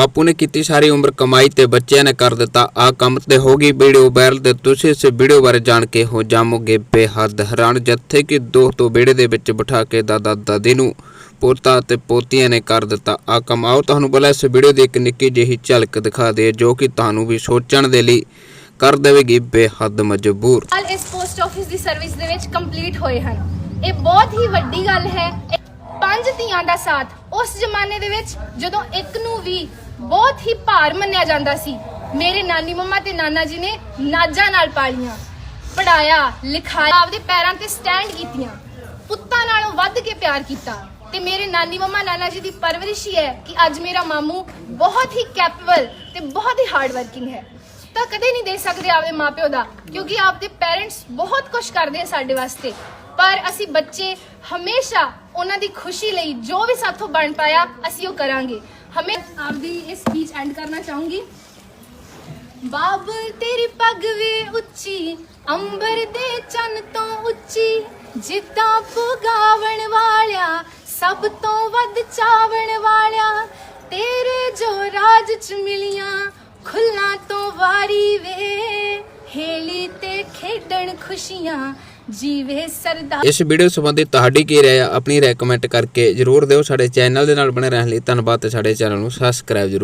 ਬਾਪੂ ਨੇ ਕੀਤੀ ਸਾਰੀ ਉਮਰ ਕਮਾਈ ਤੇ ਬੱਚਿਆਂ ਨੇ ਕਰ ਦਿੱਤਾ। ਆ ਕੰਮ ਤੇ ਹੋ ਗਈ ਵੀਡੀਓ ਵਾਇਰਲ ਤੇ ਤੁਸੀਂ ਇਸ ਵੀਡੀਓ ਬਾਰੇ ਜਾਣ ਕੇ ਹੋ ਜਾਵੋਗੇ ਬੇਹੱਦ ਹੈਰਾਨ, ਜਿੱਥੇ ਕਿ ਦੋ ਤੋਂ ਵਿਹੜੇ ਦੇ ਵਿੱਚ ਬਿਠਾ ਕੇ ਦਾਦਾ ਦਾਦੀ ਨੂੰ ਪੋਤਾ ਤੇ ਪੋਤੀਆਂ ਨੇ ਕਰ ਦਿੱਤਾ। ਆ ਕੰਮ ਆਓ, ਤੁਹਾਨੂੰ ਪਹਿਲਾਂ ਇਸ ਵੀਡੀਓ ਦੀ ਇੱਕ ਨਿੱਕੀ ਜਿਹੀ ਝਲਕ ਦਿਖਾ ਦੇ ਜੋ ਕਿ ਤੁਹਾਨੂੰ ਵੀ ਸੋਚਣ ਦੇ ਲਈ ਕਰ ਦੇਵੇਗੀ ਬੇਹੱਦ ਮਜਬੂਰ। ਇਸ ਪੋਸਟ ਆਫਿਸ ਦੀ ਸਰਵਿਸ ਦੇ ਵਿੱਚ ਕੰਪਲੀਟ ਹੋਏ ਹਨ। ਇਹ ਬਹੁਤ ਹੀ ਵੱਡੀ ਗੱਲ ਹੈ। ਪੰਜ ਧੀਆਂ ਦਾ ਸਾਥ, ਉਸ ਜ਼ਮਾਨੇ ਦੇ ਵਿੱਚ ਜਦੋਂ ਇੱਕ ਨੂੰ ਵੀ ਬਹੁਤ ਹੀ ਭਾਰ ਮੰਨਿਆ ਜਾਂਦਾ ਸੀ, ਮੇਰੇ ਨਾਨੀ ਮੰਮਾ ਤੇ ਨਾਨਾ ਜੀ ਨੇ ਨਾਜਾਂ ਨਾਲ ਪਾਲੀਆਂ ਪੜਾਇਆ ਲਿਖਾਇਆ, ਆਪਦੇ ਪੈਰਾਂ ਤੇ ਸਟੈਂਡ ਕੀਤੀਆਂ, ਪੁੱਤਾਂ ਨਾਲੋਂ ਵੱਧ ਕੇ ਪਿਆਰ ਕੀਤਾ। ਤੇ ਮੇਰੇ ਨਾਨੀ ਮੰਮਾ, ਨਾਨਾ ਜੀ ਦੀ ਪਰਵਰਿਸ਼ ਹੀ ਹੈ ਕਿ ਅੱਜ ਮੇਰਾ ਮਾਮੂ ਬਹੁਤ ਹੀ ਕੈਪੇਬਲ ਤੇ ਬਹੁਤ ਹੀ ਹਾਰਡ ਵਰਕਿੰਗ ਹੈ। ਤਾਂ ਕਦੇ ਨਹੀਂ ਦੇ ਸਕਦੇ ਆਪਦੇ ਮਾਪਿਓ ਦਾ, ਕਿਉਂਕਿ ਆਪਦੇ ਪੇਰੈਂਟਸ ਬਹੁਤ ਕੁਝ ਕਰਦੇ ਆ ਸਾਡੇ ਵਾਸਤੇ। ਪਰ ਅਸੀਂ ਬੱਚੇ ਹਮੇਸ਼ਾ ਉਹਨਾਂ ਦੀ ਖੁਸ਼ੀ ਲਈ ਜੋ ਵੀ ਸਾਥੋਂ ਬਣ ਪਾਇਆ, ਅਸੀਂ ਉਹ ਕਰਾਂਗੇ। ਹਮੇ ਆਪਦੀ ਇਹ ਸਪੀਚ ਐਂਡ ਕਰਨਾ ਚਾਹੂੰਗੀ। ਬਾਬਲ ਤੇਰੀ ਪੱਗ ਵੇ ਉੱਚੀ, ਅੰਬਰ ਦੇ ਚੰਨ ਤੋਂ ਉੱਚੀ, ਜਿੱਦਾਂ ਪੁਗਾਵਣ ਵਾਲਿਆ, ਸਭ ਤੋਂ ਵੱਧ ਚਾਵਣ ਵਾਲਿਆ। ਤੇਰੇ ਜੋ ਰਾਜ ਚ ਮਿਲੀਆਂ ਖੁੱਲਾਂ ਤੋਂ ਵਾਰੀ ਵੇ। ਖੇਡਣ ਖੁਸ਼ੀਆਂ ਜੀਵੇ ਸਰਦਾਰ ਇਸ ਵੀਡੀਓ ਸੰਬੰਧੀ ਤੁਹਾਡੀ ਕੀ ਰਾਏ ਆ? ਆਪਣੀ ਰਾਏ ਕਮੈਂਟ ਕਰਕੇ ਜਰੂਰ ਦਿਓ। ਸਾਡੇ ਚੈਨਲ ਦੇ ਨਾਲ ਬਣੇ ਰਹਿਣ ਲਈ ਧੰਨਵਾਦ ਤੇ ਸਾਡੇ ਚੈਨਲ ਨੂੰ ਸਬਸਕ੍ਰਾਈਬ ਜਰੂਰ